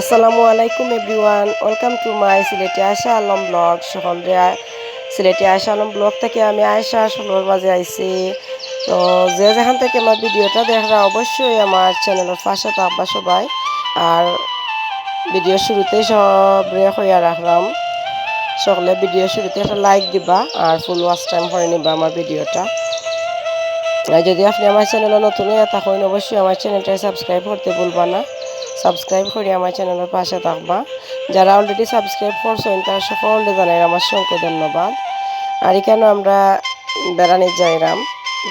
আসসালামু আলাইকুম everyone, welcome to my Sylheti Ayesha Alam blog. সকলরে Sylheti Ayesha Alam blog থেকে আমি আয়সা ষোলোর বাজে আইছি। তো যে যেখান থেকে আমার ভিডিওটা দেখরা অবশ্যই আমার চ্যানেলের পাশে থাকবা সবাই। আর ভিডিও শুরুতেই সব রে হইয়া রাখলাম। সকলে ভিডিও শুরুতে একটা লাইক দিবা আর ফুল ওয়াচ টাইম করে নিবা আমার ভিডিওটা। আর যদি আপনি আমার চ্যানেলে নতুন হয়ে থাকেন, অবশ্যই আমার চ্যানেলটা সাবস্ক্রাইব করতে ভুলবা না। সাবস্ক্রাইব করে আমার চ্যানেলের পাশে থাকবা। যারা অলরেডি সাবস্ক্রাইব করছেন তারা সকলে জানাই আমার সঙ্গে ধন্যবাদ। আর এখানে আমরা বেড়ানি যাইরাম।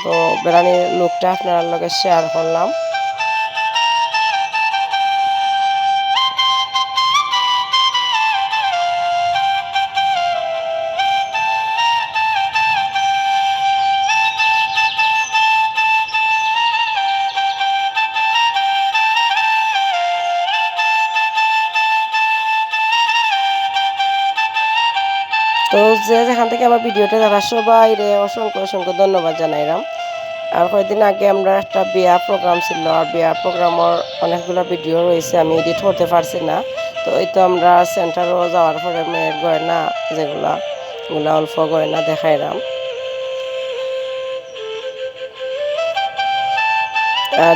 তো বেড়ানির লোকটা আপনার লগে শেয়ার করলাম। তো যে যেখান থেকে আমার ভিডিওটা দেখা সবাই রে, অসংখ্য অসংখ্য ধন্যবাদ জানাইলাম আর কয়েকদিন আগে আমরা একটা বিয়া প্রোগ্রাম ছিল, আর বিয়া প্রোগ্রামের অনেকগুলো ভিডিও রয়েছে, আমি এডিট করতে পারছি না। তো এই তো আমরা সেন্টারও যাওয়ার পরে মেয়ের গয়না যেগুলা ওগুলা অল্প গয়না দেখাইলাম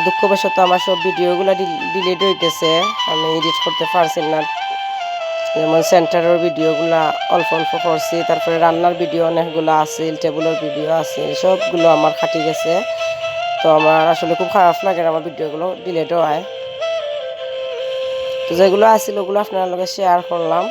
দুঃখবশত আমার সব ভিডিওগুলো ডিলিট হইতেছে, আমি এডিট করতে পারছি না। যেমন সেন্টারের ভিডিওগুলো অল্প অল্প করছি, তারপরে রান্নার ভিডিও অনেকগুলো আছিল টেবিলের ভিডিও আছে, সবগুলো আমার খাটি গেছে। তো আমার আসলে খুব খারাপ লাগে আমার ভিডিওগুলো ডিলেটও হয়। তো যেগুলো আছিল ওগুলো আপনার লগে শেয়ার করলাম।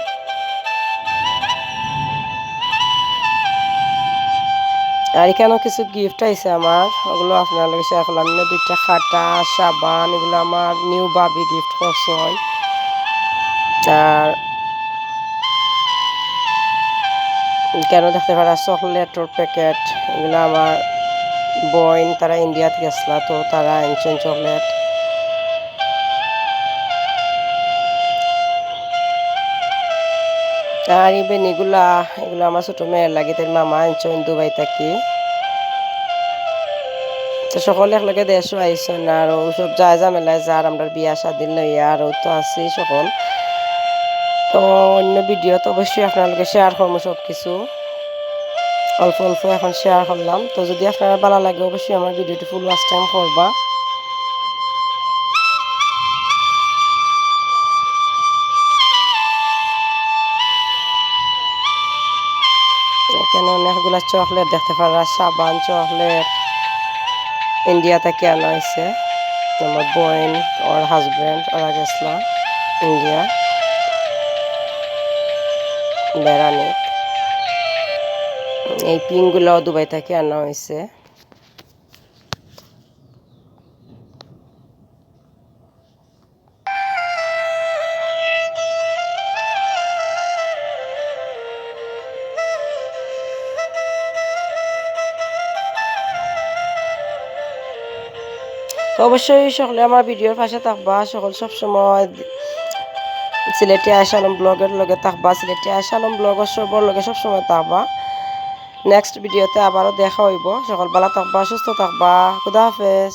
আর এখানেও কিছু গিফট আইছে আমার, ওগুলো আপনার লগে শেয়ার করলাম। দুইটা খাটা, সাবান, এগুলো আমার নিউ বাবি গিফট করছে। আর কেন দেখতে পারা? চকলেটের প্যাকেট এগুলো আমার বইন তারা ইন্ডিয়াতে গেছিলা তো তারা আনছেন চকলেট। আর এই বেনিগুলা এগুলো আমার ছোট মেয়ের লাগে তাই মামা আনছেন দুবাই থাকি। তো সকলে একলগে দেশও আইসেন, আর ওসব যায় ঝামেলায় যার আমরা বিয়া শাদিন লইয়া আর তো আছি সকল। তো অন্য ভিডিও তো অবশ্যই আপনাদেরকে শেয়ার করব সব কিছু অল্প অল্প এখন শেয়ার করলাম। তো যদি আপনারা ভালো লাগে, অবশ্যই আমার ভিডিওটি ফুল ওয়াচ টাইম করবা। এখানে অনেকগুলো চকলেট দেখতে পারা, সাবান চকলেট ইন্ডিয়া থেকে আনা হয়েছে। আমার বোন, ওর হাজব্যান্ড ওরা গেছিলাম ইন্ডিয়া বেড়ানি এই পিনগুলো দুবাই থেকে আনা হয়েছে। অবশ্যই সকলে আমার ভিডিওর পাশে থাকবা। সকল সবসময় সিলেটি আসালাম ব্লগের লগে থাকবা সিলেটি আসালাম ব্লগের সবর লগে সবসময় থাকবা। নেক্সট ভিডিওতে আবারও দেখা হইব। সকালবেলা থাকবা, সুস্থ থাকবা। খুদা হাফেজ।